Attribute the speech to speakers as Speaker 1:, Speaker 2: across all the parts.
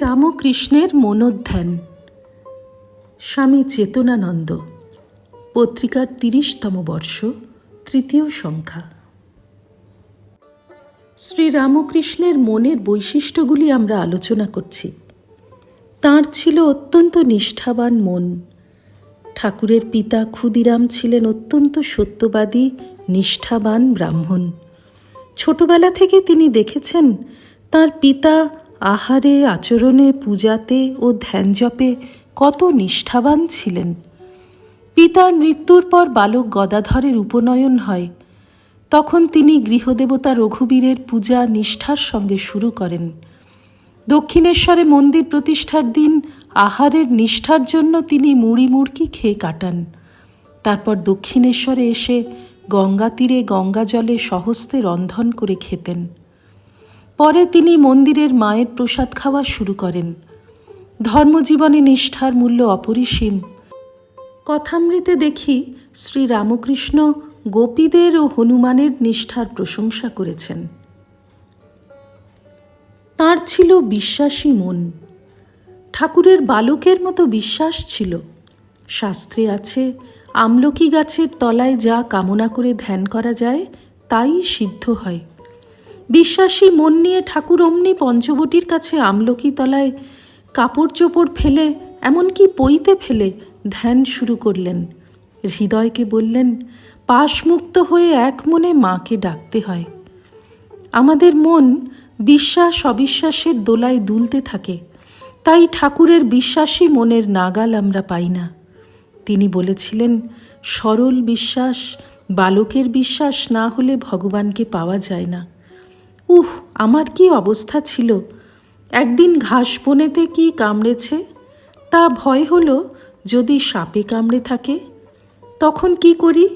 Speaker 1: রামকৃষ্ণের মনোধ্যান। স্বামী চেতনানন্দ, পত্রিকার তিরিশতম বর্ষ, তৃতীয় সংখ্যা। শ্রী রামকৃষ্ণের মনের বৈশিষ্ট্যগুলি আমরা আলোচনা করছি। তাঁর ছিল অত্যন্ত নিষ্ঠাবান মন। ঠাকুরের পিতা ক্ষুদিরাম ছিলেন অত্যন্ত সত্যবাদী, নিষ্ঠাবান ব্রাহ্মণ। ছোটবেলা থেকে তিনি দেখেছেন, তার পিতা আহারে, আচরণে, পূজাতে ও ধ্যান জপে কত নিষ্ঠাবান ছিলেন। পিতার মৃত্যুর পর বালক গদাধরের উপনয়ন হয়। তখন তিনি গৃহদেবতা রঘুবীরের পূজা নিষ্ঠার সঙ্গে শুরু করেন। দক্ষিণেশ্বরে মন্দির প্রতিষ্ঠার দিন আহারের নিষ্ঠার জন্য তিনি মুড়ি মুড়কি খেয়ে কাটান। তারপর দক্ষিণেশ্বরে এসে গঙ্গা তীরে গঙ্গা জলে সহস্তে রন্ধন করে খেতেন। পরে তিনি মন্দিরের মায়ের প্রসাদ খাওয়া শুরু করেন। ধর্মজীবনে নিষ্ঠার মূল্য অপরিসীম। কথামৃতে দেখি শ্রী রামকৃষ্ণ গোপীদের ও হনুমানের নিষ্ঠার প্রশংসা করেছেন। তার ছিল বিশ্বাসী মন। ঠাকুরের বালকের মতো বিশ্বাস ছিল। শাস্ত্রে আছে, আমলকি গাছের তলায় যা কামনা করে ধ্যান করা যায়, তাই সিদ্ধ হয়। বিশ্বাসী মন নিয়ে ঠাকুর অমনি পঞ্চবটির কাছে আমলকি তলায় কাপড় চোপড় ফেলে, এমনকি পইতে ফেলে ধ্যান শুরু করলেন। হৃদয়কে বললেন, পাশমুক্ত হয়ে এক মনে মাকে ডাকতে হয়। আমাদের মন বিশ্বাস অবিশ্বাসের দোলায় দুলতে থাকে, তাই ঠাকুরের বিশ্বাসী মনের নাগাল আমরা পাই না। তিনি বলেছিলেন, সরল বিশ্বাস, বালকের বিশ্বাস না হলে ভগবানকে পাওয়া যায় না। উহ আমার কি অবস্থা ছিল? একদিন ঘাস বনেতে কি কামড়েছে? তা ভয় হলো যদি সাপে কামড়ে থাকে। তখন কি করি?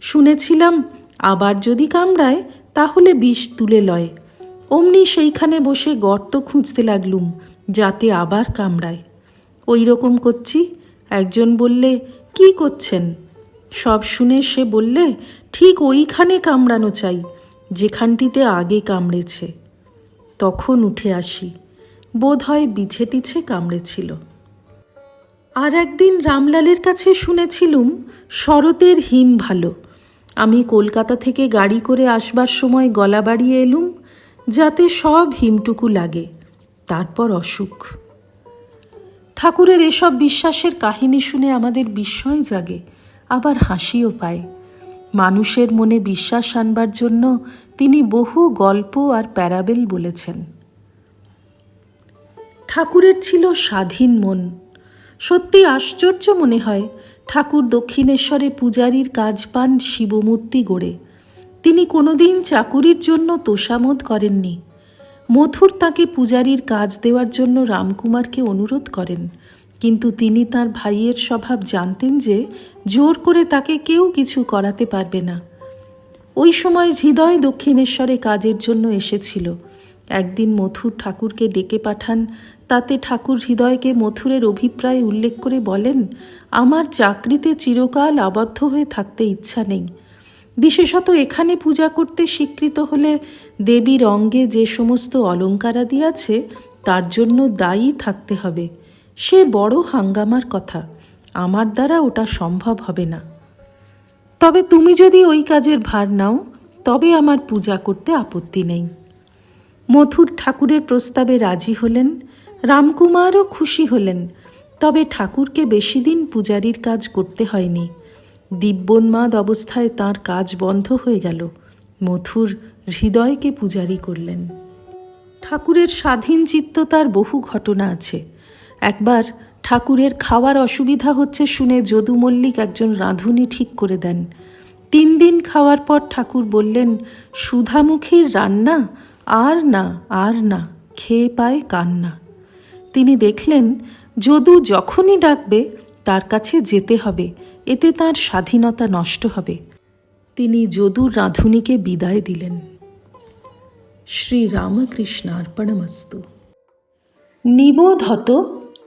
Speaker 1: শুনেছিলাম আবার যদি কামড়ায়, তাহলে বিষ তুলে লয়। অমনি সেইখানে বসে গর্ত খুঁজতে লাগলুম, যাতে আবার কামড়ায়। ওই রকম করছি, একজন বললে, কি করছেন? সব শুনে সে বললে, ঠিক ওইখানে কামড়ানো চাই। যেখানটিতে আগে কামড়েছে। তখন উঠে আসি। বোধ হয় বিছে টিছে কামড়েছিল। আর একদিন রামলালের কাছে শুনেছিলুম, শরতের হিম ভালো। আমি কলকাতা থেকে গাড়ি করে আসবার সময় গলা বাড়িয়ে এলুম, যাতে সব হিমটুকু লাগে। তারপর অসুখ। ঠাকুরের এসব বিশ্বাসের কাহিনী শুনে আমাদের বিস্ময় জাগে, আবার হাসিও পায়। মানুষের মনে বিশ্বাস আনবার জন্য তিনি বহু গল্প আর প্যারাবেল বলেছেন। ঠাকুরের ছিল স্বাধীন মন। সত্যি আশ্চর্য মনে হয়, ঠাকুর দক্ষিণেশ্বরে পূজারীর কাজ পান শিবমূর্তি গড়ে। তিনি কোনোদিন চাকুরির জন্য তোষামোদ করেননি। মথুর তাকে পূজারীর কাজ দেওয়ার জন্য রামকুমারকে অনুরোধ করেন। কিন্তু তিনি তার ভাইয়ের স্বভাব জানতেন যে জোর করে তাকে কেউ কিছু করাতে পারবে না। ওই সময় হৃদয় দক্ষিণেশ্বরে কাজের জন্য এসেছিল। একদিন মথুর ঠাকুরকে ডেকে পাঠান, তাতে ঠাকুর হৃদয়কে মথুরের অভিপ্রায় উল্লেখ করে বলেন, আমার চাকরিতে চিরকাল আবদ্ধ হয়ে থাকতে ইচ্ছা নেই। বিশেষত এখানে পূজা করতে স্বীকৃত হলে দেবীর অঙ্গে যে সমস্ত অলঙ্কারাদি আছে, তার জন্য দায়ী থাকতে হবে। সে বড় হাঙ্গামার কথা। আমার দ্বারা ওটা সম্ভব হবে না। তবে তুমি যদি ওই কাজের ভার নাও, তবে আমার পূজা করতে আপত্তি নেই। মথুর ঠাকুরের প্রস্তাবে রাজি হলেন, রামকুমারও খুশি হলেন, তবে ঠাকুরকে বেশি দিন পূজারীর কাজ করতে হয়নি। দিব্যন্মাদ অবস্থায় তার কাজ বন্ধ হয়ে গেল। মথুর হৃদয়কে পূজারি করলেন। ঠাকুরের স্বাধীন চিত্ততার বহু ঘটনা আছে। একবার ঠাকুরের খাওয়ার অসুবিধা হচ্ছে শুনে যদু মল্লিক একজন রাঁধুনি ঠিক করে দেন। তিন দিন খাওয়ার পর ঠাকুর বললেন, সুধামুখীর রান্না? আর না আর না, খেয়ে পায় কান্না। তিনি দেখলেন, যদু যখনই ডাকবে, তার কাছে যেতে হবে, এতে তার স্বাধীনতা নষ্ট হবে। তিনি যদুর রাঁধুনিকে বিদায় দিলেন। শ্রী রামকৃষ্ণার্পণমস্তু নিবোধত